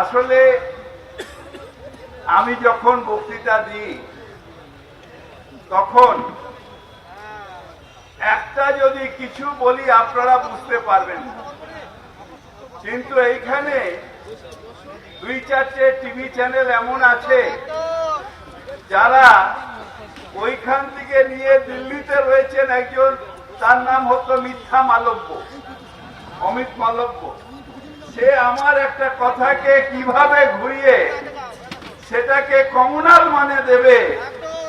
আসলে আমি যখন বক্তৃতা দিই, তখন একটা যদি কিছু বলি, আপনারা বুঝতে পারবেন কিন্তু এইখানে দুই চারটে টিভি চ্যানেল এমন আছে, যারা ওইখান থেকে নিয়ে দিল্লিতে রয়েছেন একজন, তার নাম হতো মিথ্যা মালব্য, অমিত মালব্য। সে আমার একটা কথাকে কীভাবে ঘুরিয়ে সেটাকে কমনাল মানে দেবে,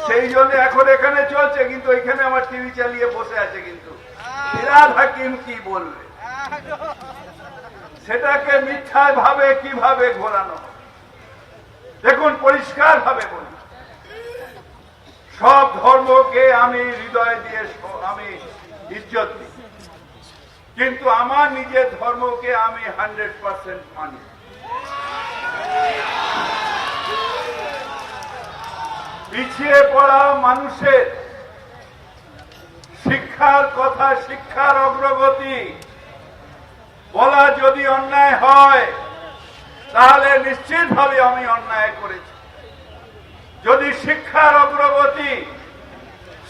সেই জন্য এখন এখানে চলছে, কিন্তু এখানে আমার টিভি চালিয়ে বসে আছে কিন্তু। ফিরাদ হাকিম কি বলবে? সেটাকে মিথ্যায় ভাবে কীভাবে ঘোরানো দেখুন পরিষ্কার ভাবে বলি সব ধর্মকে আমি হৃদয় দিয়ে আমি ইজ্জত কিন্তু আমার নিজের ধর্মকে আমি হান্ড্রেড পার্সেন্ট মানি। পিছিয়ে পড়া মানুষের শিক্ষার কথা, শিক্ষার অগ্রগতি বলা যদি অন্যায় হয়, তাহলে নিশ্চিতভাবে আমি অন্যায় করেছি। যদি শিক্ষার অগ্রগতি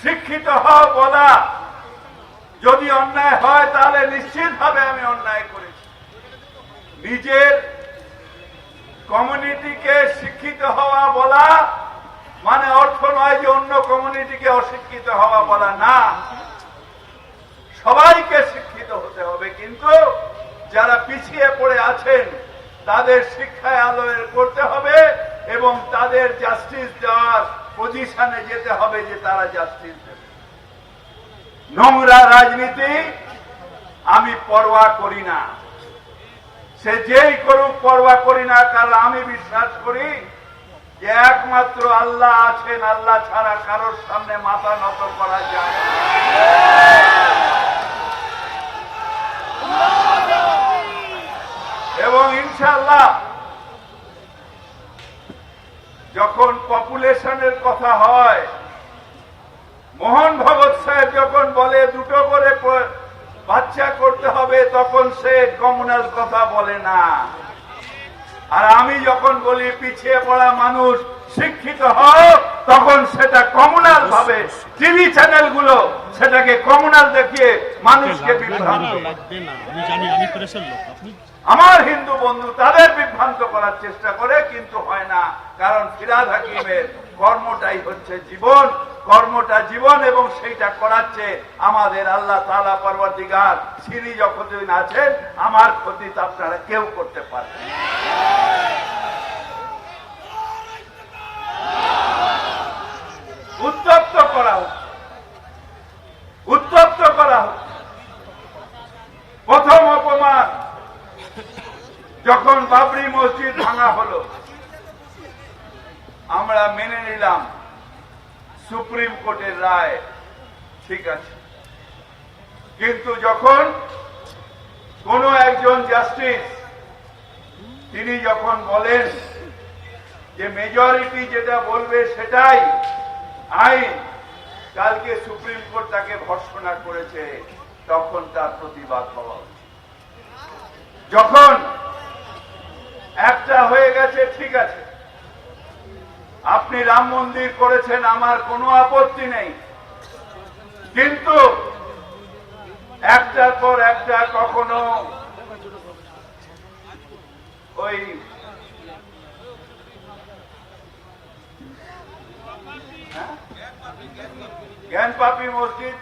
শিক্ষিত হওয়া বলা যদি অন্যায় হয়, তাহলে নিশ্চিতভাবে আমি অন্যায় করেছি। নিজের কমিউনিটিকে শিক্ষিত হওয়া বলা মানে অর্থ নয় যে অন্য কমিউনিটিকে অশিক্ষিত হওয়া বলা না। সবাইকে শিক্ষিত হতে হবে, কিন্তু যারা পিছিয়ে পড়ে আছেন, তাদের শিক্ষায় আলোয় করতে হবে এবং তাদের জাস্টিস দেওয়ার পজিশনে যেতে হবে যে তারা জাস্টিস নোংরা রাজনীতি আমি পরোয়া করি না। সে যেই করুক পরোয়া করি না, কারণ আমি বিশ্বাস করি যে একমাত্র আল্লাহ আছেন, আল্লাহ ছাড়া কারোর সামনে মাথা নত করা যায় এবং ইনশাল্লাহ যখন পপুলেশনের কথা হয় মোহন ভগৎ সাহেব যখন বলে দুটো করে বাচ্চা করতে হবে তখন সে কমনাল কথা বলে না। আর আমি যখন বলি পিছিয়ে পড়া মানুষ শিক্ষিত হও তখন সেটা কমনাল ভাবে টিভি চ্যানেলগুলো সেটাকে কমনাল দেখিয়ে মানুষকে বিভ্রান্ত আমার হিন্দু বন্ধু তাদের বিভ্রান্ত করার চেষ্টা করে কিন্তু হয় না। কারণ ফিরাদ হাকিমের কর্মটাই হচ্ছে জীবন। কর্মটা জীবন এবং সেইটা করাচ্ছে আমাদের আল্লাহ তালা পর্বতিগার তিনি যতদিন আছেন, আমার ক্ষতি আপনারা কেউ করতে পারবেন উত্তপ্ত করা হচ্ছে উত্তপ্ত করা হচ্ছে প্রথম অপমান, যখন বাবরি মসজিদ ভাঙা হলো, আমরা মেনে নিলাম সুপ্রিম কোর্টের রায়। ঠিক আছে। কিন্তু যখন কোন একজন জাস্টিস, তিনি যখন বলেন যে মেজরিটি যেটা বলবে সেটাই আইন, কালকে সুপ্রিম কোর্ট তাকে ভর্সনা করেছে, তখন তার প্রতিবাদ হওয়া উচিত। যখন একটা হয়ে গেছে, ঠিক আছে। আপনি রাম মন্দির করেছেন, আমার কোনো আপত্তি নেই কিন্তু একটার পর একটা কখনো ওই? জ্ঞানপাপী মসজিদ,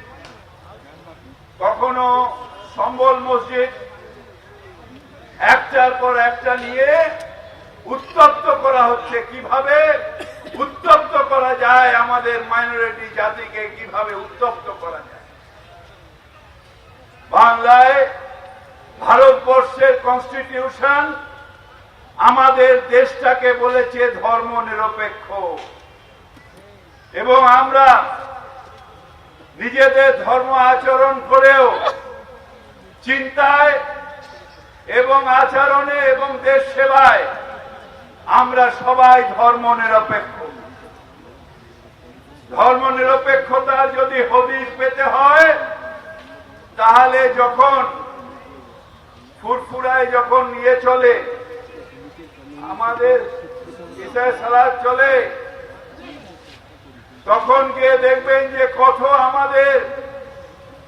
কখনো সম্বল মসজিদ, একটার পর একটা নিয়ে উত্তপ্ত করা হচ্ছে কীভাবে উত্তপ্ত করা যায়, আমাদের মাইনরিটি জাতিকে কীভাবে উত্তপ্ত করা যায়? বাংলায় ভারতবর্ষের কনস্টিটিউশন আমাদের দেশটাকে বলেছে ধর্ম নিরপেক্ষ এবং আমরা নিজেদের ধর্ম আচরণ করেও চিন্তায় এবং আচরণে এবং দেশ সেবায় আমরা সবাই ধর্ম নিরপেক্ষ ধর্ম নিরপেক্ষতার যদি হদিস পেতে হয়, তাহলে যখন ফুরফুরায় যখন নিয়ে চলে, আমাদের ঈশায় সালাদ চলে, তখন গিয়ে দেখবেন যে কত আমাদের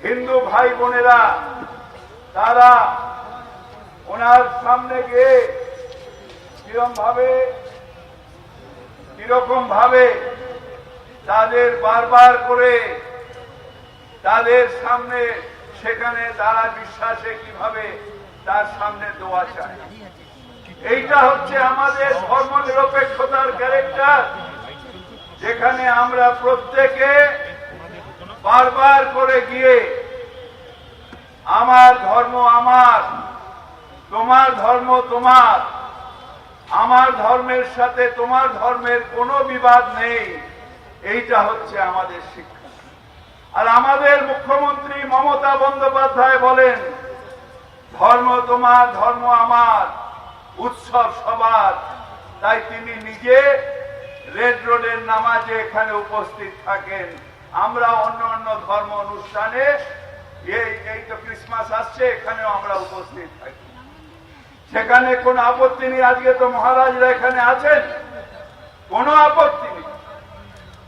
হিন্দু ভাই বোনেরা, তারা ওনার সামনে গিয়ে কিরম ভাবে কীরকম ভাবে তাদের বারবার করে তাদের সামনে, সেখানে তারা বিশ্বাসে কীভাবে তার সামনে দোয়া চায়। এইটা হচ্ছে আমাদের ধর্ম নিরপেক্ষতার ক্যারেক্টার যেখানে আমরা প্রত্যেকে বারবার করে গিয়ে, আমার ধর্ম আমার, তোমার ধর্ম তোমার, আমার ধর্মের সাথে তোমার ধর্মের কোনো বিবাদ নেই। এইটা হচ্ছে আমাদের শিক্ষা। আর আমাদের মুখ্যমন্ত্রী মমতা বন্দ্যোপাধ্যায় বলেন, ধর্ম তোমার, ধর্ম আমার, উৎসব সবার। তাই তিনি নিজে রেড রোডের নামাজে এখানে উপস্থিত থাকেন। আমরা অন্য অন্য ধর্ম অনুষ্ঠানে, এই এই তো ক্রিসমাস আসছে, এখানেও আমরা উপস্থিত থাকি। সেখানে কোন আপত্তি নেই, আজকে তো মহারাজরা এখানে আছেন। কোনো আপত্তি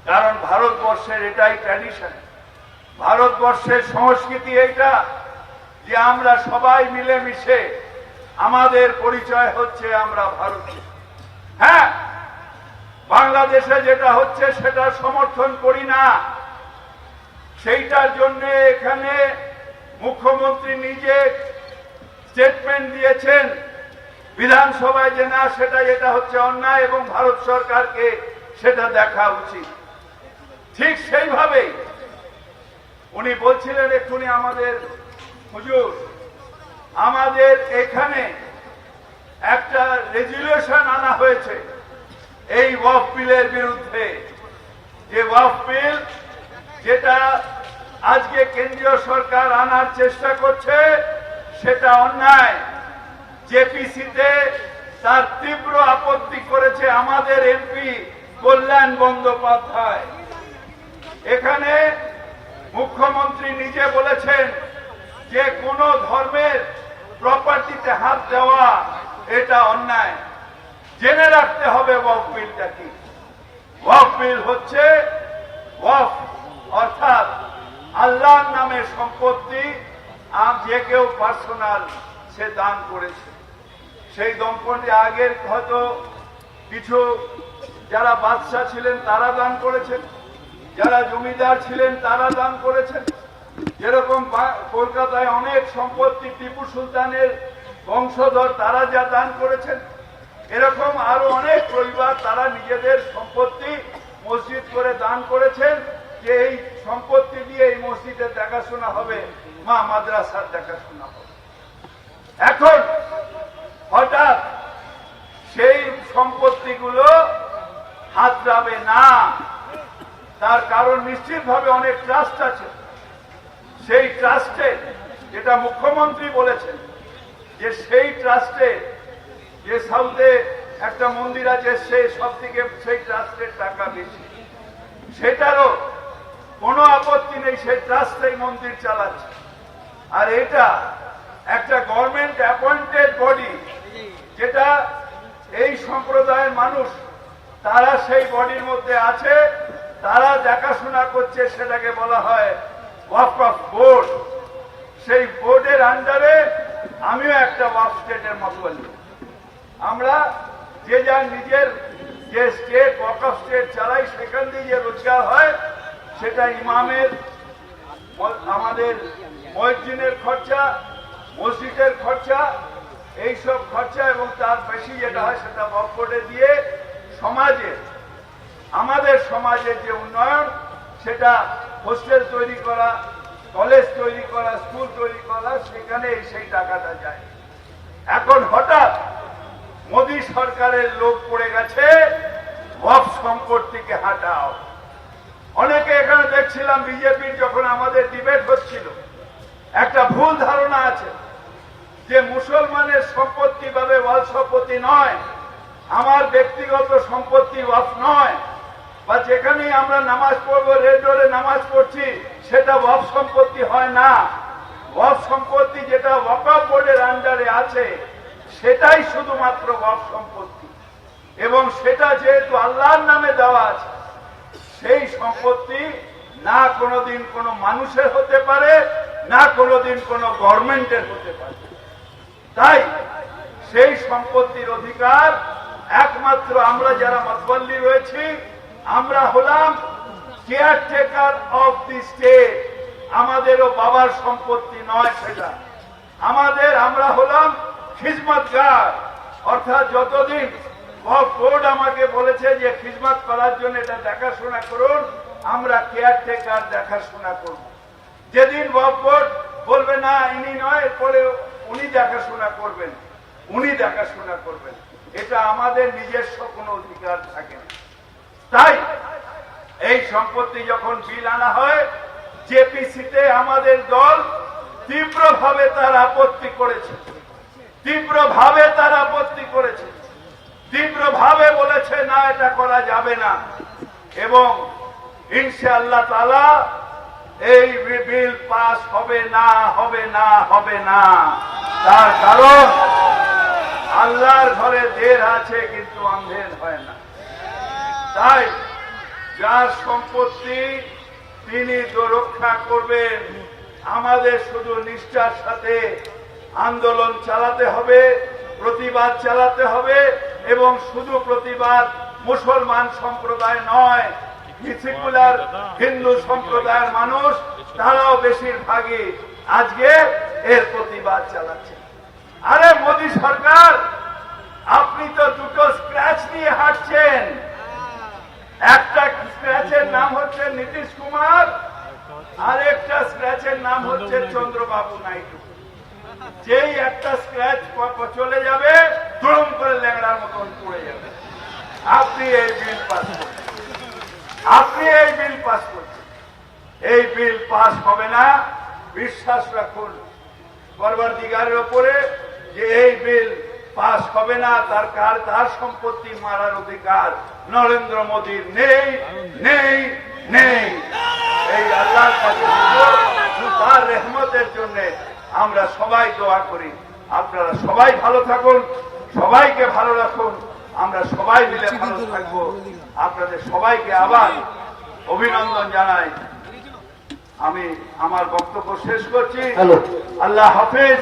কারণ ভারতবর্ষের এটাই ট্র্যাডিশন ভারতবর্ষের সংস্কৃতি এইটা যে আমরা সবাই মিলেমিশে আমাদের পরিচয় হচ্ছে আমরা ভারতীয়। হ্যাঁ বাংলাদেশে যেটা হচ্ছে সেটা সমর্থন করি না। সেইটার জন্য এখানে মুখ্যমন্ত্রী নিজে স্টেটমেন্ট দিয়েছেন, বিধানসভায় যে না সেটা, এটা হচ্ছে অন্যায় এবং ভারত সরকারকে সেটা দেখা উচিত। ঠিক সেইভাবেই উনি বলছিলেন, এক্ষুনি আমাদের, হুজুর, আমাদের এখানে একটা রেজুলেশন আনা হয়েছে এই ওয়াফ বিলের বিরুদ্ধে। যে ওয়াফ বিল যেটা আজকে কেন্দ্রীয় সরকার আনার চেষ্টা করছে, সেটা অন্যায়। জেপিসিতে তার তীব্র আপত্তি করেছে আমাদের এমপি কল্যাণ বন্দ্যোপাধ্যায়। এখানে মুখ্যমন্ত্রী নিজে বলেছেন যে কোন ধর্মের প্রপার্টিতে হাত দেওয়া এটা অন্যায়। জেনে রাখতে হবে ওয়াফ বিলটা কি। ওয়াফ বিল হচ্ছে ওয়াফ, অর্থাৎ আল্লাহর নামে সম্পত্তি আর যে কেউ পার্সোনাল সে দান করেছে। সেই দম্পতি আগের হয়তো কিছু যারা বাদশাহ ছিলেন তারা দান করেছেন। যারা জমিদার ছিলেন, তারা দান করেছেন। যেরকম কলকাতায় অনেক সম্পত্তি টিপু সুলতানের বংশধর তারা যা দান করেছেন, এরকম আরও অনেক পরিবার তারা নিজেদের সম্পত্তি মসজিদ করে দান করেছেন, যে এই সম্পত্তি দিয়ে এই মসজিদের দেখাশোনা হবে, মা মাদ্রাসার দেখাশোনা হবে। এখন হঠাৎ সেই সম্পত্তিগুলো হাতড়াবে না। তার কারণ নিশ্চিতভাবে অনেক ট্রাস্ট আছে। সেই ট্রাস্টে যেটা মুখ্যমন্ত্রী বলেছেন, যে সেই ট্রাস্টে যে সাউথে একটা মন্দির আছে সেই সব থেকে সেই ট্রাস্টের টাকা বেশি। সেটারও কোনো আপত্তি নেই, সেই ট্রাস্ট এই মন্দির চালাচ্ছে। আর এটা একটা গভর্নমেন্ট অ্যাপয়েন্টেড বডি যেটা এই সম্প্রদায়ের মানুষ, তারা সেই বডির মধ্যে আছে। তারা দেখাশোনা করছে, সেটাকে বলা হয় ওয়াক অফ বোর্ড। সেই বোর্ডের আন্ডারে আমিও একটা ওয়াক স্টেটের মতবালি আমরা যে যার নিজের যে স্টেট ওয়াক অফ স্টেট চালাই, সেখান দিয়ে যে রোজগার হয়, সেটা ইমামের, আমাদের মসজিদের খরচা মসজিদের খরচা, এইসব খরচা এবং তার বেশি যেটা হয় সেটা বকফোর্ডে দিয়ে সমাজে আমাদের সমাজের যে উন্নয়ন, সেটা হোস্টেল তৈরি করা, কলেজ তৈরি করা, স্কুল তৈরি করা সেখানে সেই টাকাটা যায়। এখন হঠাৎ মোদী সরকারের লোক পড়ে গেছে ওয়াফ সম্পত্তিকে হাঁটাও। অনেকে এখানে দেখছিলাম বিজেপির যখন আমাদের ডিবেট হচ্ছিল, একটা ভুল ধারণা আছে যে মুসলমানের সম্পত্তি ভাবে ওয়াল সম্পত্তি নয়, আমার ব্যক্তিগত সম্পত্তি ওয়াফ নয়। বা যেখানেই আমরা নামাজ পড়ব রেড রোডে নামাজ পড়ছি, সেটা ওয়াফ সম্পত্তি হয় না। ওয়াফ সম্পত্তি যেটা ওয়াকফ বোর্ডের আন্ডারে আছে, সেটাই শুধুমাত্র বক সম্পত্তি। এবং সেটা যেহেতু আল্লাহর নামে দেওয়া আছে, সেই সম্পত্তি না কোনোদিন কোনো মানুষের হতে পারে, না কোনোদিন কোনো গভর্নমেন্টের হতে পারে। তাই সেই সম্পত্তির অধিকার একমাত্র আমরা যারা মতবল্লি রয়েছি আমরা হলাম কেয়ারটেকার অফ দি স্টেট আমাদেরও বাবার সম্পত্তি নয় সেটা। আমাদের আমরা হলাম খিজমতগার। অর্থাৎ যতদিন বোর্ড আমাকে বলেছে যে খিজমত করার জন্য এটা দেখাশোনা করুন, আমরা কেয়ারটেকার দেখাশোনা করব। যেদিন বোর্ড বলবে, না, ইনি নয়, এরপরে উনি দেখাশোনা করবেন। উনি দেখাশোনা করবেন। এটা আমাদের নিজস্ব কোনো অধিকার থাকে না। তাই এই সম্পত্তি যখন বিল আনা হয়, জেপিসিতে আমাদের দল তীব্রভাবে তার আপত্তি করেছে। তীব্রভাবে তার আপত্তি করেছে। তীব্রভাবে বলেছে, না, এটা করা যাবে না। এবং ইনশাআল্লাহ তালা এই বিল পাস হবে না হবে না হবে না। তার কারণ আল্লাহর ঘরে দের আছে, কিন্তু অন্ধের হয় না। তাই যার সম্পত্তি তিনি তো রক্ষা করবেন, আমাদের শুধু নিষ্ঠার সাথে আন্দোলন চালাতে হবে, প্রতিবাদ চালাতে হবে এবং শুধু প্রতিবাদ মুসলমান সম্প্রদায় নয় হিন্দু সম্প্রদায়ের মানুষ, তারাও বেশিরভাগই আজকে এর প্রতিবাদ চালাচ্ছে। আরে মোদী সরকার, আপনি তো দুটো স্ক্র্যাচ নিয়ে হাঁটছেন। একটা স্ক্র্যাচের নাম হচ্ছে নীতিশ কুমার, আর একটা স্ক্র্যাচের নাম হচ্ছে চন্দ্রবাবু নাইডু। যেই একটা স্ক্র্যাচ চলে যাবে, দুরম করে ল্যাংড়ার মতন পড়ে যাবে। আপনি এই বিল পাস করছেন। আপনি এই বিল পাস করছেন। এই বিল পাস হবে না, বিশ্বাস রাখুন। করবার দিগারের ওপরে যে এই বিল পাস হবে না তার কার তার সম্পত্তি মারার অধিকার। নরেন্দ্র মোদীর নেই নেই নেই। এই আল্লাহর কাছে তার রেহমতের জন্য আমরা সবাই দোয়া করি। আপনারা সবাই ভালো থাকুন সবাইকে ভালো রাখুন আমরা সবাই মিলে ভালো থাকব। আপনাদের সবাইকে আবার অভিনন্দন জানাই। আমি আমার বক্তব্য শেষ করছি। আল্লাহ হাফেজ।